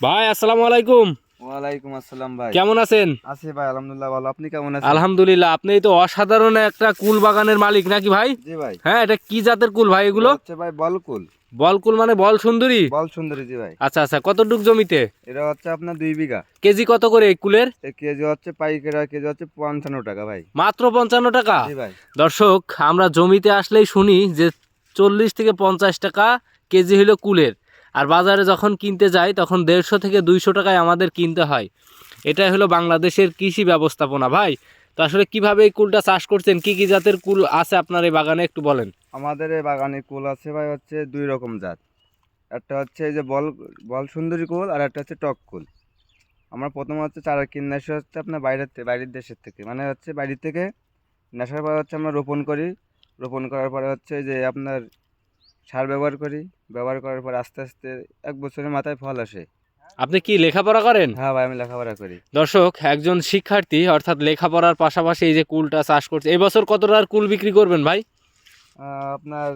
ভাই আসসালামু আলাইকুম। ওয়ালাইকুম আসসালাম ভাই। কেমন আছেন? আছি ভাই আলহামদুলিল্লাহ ভালো। আপনি কেমন আছেন? আলহামদুলিল্লাহ আপনি তো অসাধারণ একটা কুল বাগানের মালিক নাকি ভাই? জি ভাই। হ্যাঁ এটা কি জাতের কুল ভাই এগুলো? হচ্ছে ভাই বলকুল বল কুল মানে বল সুন্দরী? বল সুন্দরী জি ভাই। আচ্ছা আচ্ছা কতটুক জমিতে? এটা হচ্ছে আপনার দুই বিঘা। কেজি কত করে এই কুলের? কেজি হচ্ছে পাইকারি কেজি হচ্ছে পঞ্চান্ন টাকা ভাই। মাত্র পঞ্চান্ন টাকা? জি ভাই। দর্শক আমরা জমিতে আসলেই শুনি যে চল্লিশ থেকে পঞ্চাশ টাকা কেজি হলো কুলের। আর বাজারে যখন কিনতে যাই, তখন দেড়শো থেকে দুইশো টাকায় আমাদের কিনতে হয়। এটাই হলো বাংলাদেশের কৃষি ব্যবস্থাপনা, ভাই। তো আসলে কীভাবে এই কুলটা চাষ করছেন? কি কি জাতের কুল আছে আপনার এই বাগানে, একটু বলেন। আমাদের এই বাগানে কুল আছে ভাই, হচ্ছে দুই রকম জাত। একটা হচ্ছে এই যে বল বল সুন্দরী কুল আর একটা হচ্ছে টক কুল। আমরা প্রথম হচ্ছে চারা কিনে আসি হচ্ছে আপনার বাইরের বাইরের দেশের থেকে। মানে হচ্ছে বাড়ি থেকে নেশার পরে হচ্ছে আমরা রোপণ করি। রোপণ করার পরে হচ্ছে যে আপনার সার ব্যবহার করি ব্যবহার করার পর আস্তে আস্তে এক বছরের মাথায় ফল আসে। আপনি কি লেখাপড়া করেন? হ্যাঁ ভাই আমি লেখাপড়া করি। দর্শক একজন শিক্ষার্থী অর্থাৎ লেখাপড়ার পাশাপাশি এই যে কুলটা চাষ করছে এই বছর কত টাকার কুল বিক্রি করবেন ভাই? আপনার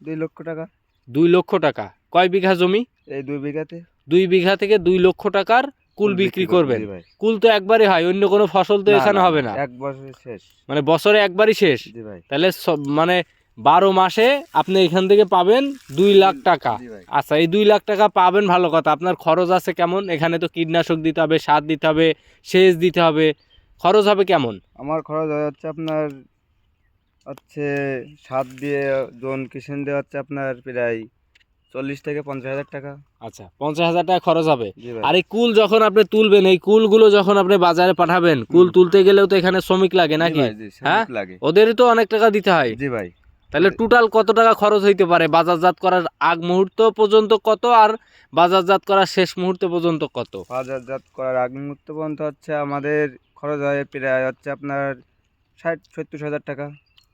দুই লক্ষ টাকা। দুই লক্ষ টাকা। কয় বিঘা জমি? এই দুই বিঘাতে। দুই বিঘা থেকে দুই লক্ষ টাকার কুল বিক্রি করবেন। কুল তো একবারই হয় অন্য কোনো ফসল তো এখানে হবে না। এক বছর শেষ। মানে বছরে একবারই শেষ। তাহলে মানে বারো মাসে আপনি এখান থেকে পাবেন দুই লাখ টাকা। আচ্ছা এই দুই লাখ টাকা পাবেন ভালো কথা। আপনার খরচ আছে কেমন? এখানে তো কীটনাশক দিতে হবে সার দিতে হবে সেচ দিতে হবে। খরচ হবে কেমন? আমার খরচ হয়ে যাচ্ছে আপনার হচ্ছে সাত দিয়ে জোন কিষেন দিয়ে হচ্ছে আপনার প্রায় চল্লিশ থেকে পঞ্চাশ হাজার টাকা। আচ্ছা পঞ্চাশ হাজার টাকা খরচ হবে। আর এই কুল যখন আপনি তুলবেন এই কুলগুলো যখন আপনি বাজারে পাঠাবেন কুল তুলতে গেলেও তো এখানে শ্রমিক লাগে নাকি? হ্যাঁ? লাগে। ওদেরই তো অনেক টাকা দিতে হয়। জি ভাই। তাহলে টোটাল কত টাকা খরচ হইতে পারে? বাজারজাত করার আগ মুহূর্ত পর্যন্ত কত আর বাজারজাত করার শেষ মুহূর্ত পর্যন্ত কত? বাজারজাত করার আগ মুহূর্ত পর্যন্ত হচ্ছে আমাদের খরচ হয় প্রায় হচ্ছে আপনার ষাট সত্তর হাজার টাকা।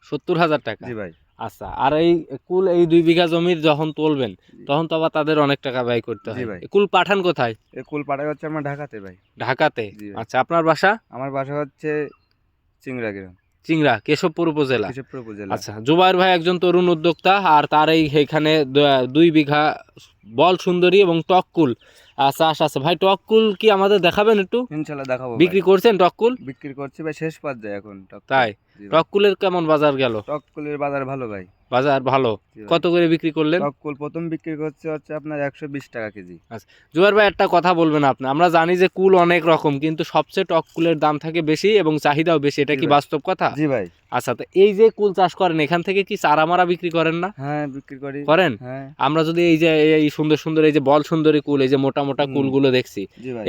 সত্তর হাজার টাকা? জি ভাই। আচ্ছা আর এই কুল এই দুই বিঘা জমির যখন তুলবেন তখন তো আবার তাদের অনেক টাকা ব্যয় করতে হয়। কুল পাঠান কোথায়? এই কুল পাড়ায় হচ্ছে আমার ঢাকাতে ভাই। ঢাকাতে? আচ্ছা আপনার বাসা? আমার বাসা হচ্ছে চিংড়া গ্রাম। চিংড়া কেশবপুর উপজেলা। কেশবপুর উপজেলা। আচ্ছা জুবাইর ভাই একজন তরুণ উদ্যোক্তা আর তার এই এখানে দুই বিঘা বল সুন্দরী এবং টককুল চাষ আছে। ভাই টককুল কি আমাদের দেখাবেন একটু? ইনশাল্লাহ দেখাবো বিক্রি করছেন টককুল? বিক্রি করছি ভাই শেষ পর্যায়ে এখন তাই। টককুলের কেমন বাজার গেল? টককুলের বাজার ভালো ভাই। বাজার ভালো। কত করে বিক্রি করলেন? টককুল প্রথম বিক্রি করছে হচ্ছে আপনার একশো বিশ টাকা কেজি। আচ্ছা জুয়ার ভাই একটা কথা বলবেন আপনি। আমরা জানি যে কুল অনেক রকম কিন্তু সবচেয়ে টক কুলের দাম থাকে বেশি এবং চাহিদাও বেশি। এটা কি বাস্তব কথা? জি ভাই। আচ্ছা তো এই যে কুল চাষ করেন এখান থেকে কি চারা মারা বিক্রি করেন না? হ্যাঁ বিক্রি করি। করেন? হ্যাঁ। আমরা যদি এই যে এই সুন্দর সুন্দর এই যে বল সুন্দরী কুল এই যে মোটা মোটা। কুলগুলো দেখছি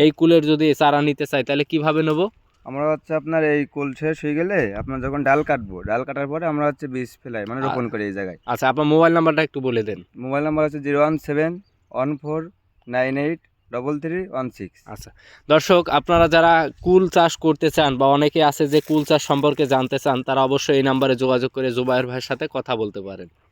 এই কুলের যদি চারা নিতে চাই তাহলে কীভাবে নেব? আমরা হচ্ছে আপনার এই কুল শেষ হয়ে গেলে আপনার যখন ডাল কাটবো ডাল কাটার পরে আমরা হচ্ছে বীজ ফেলাই মানে রোপণ করি এই জায়গায়। আচ্ছা আপনার মোবাইল নাম্বারটা একটু বলে দেন। মোবাইল নাম্বার হচ্ছে zero one seven one four nine eight double three one six. আচ্ছা দর্শক আপনারা যারা কুল চাষ করতে চান বা অনেকে আছে যে কুল চাষ সম্পর্কে জানতে চান তারা অবশ্যই এই নাম্বারে যোগাযোগ করে জুবাইর ভাইয়ের সাথে কথা বলতে পারেন।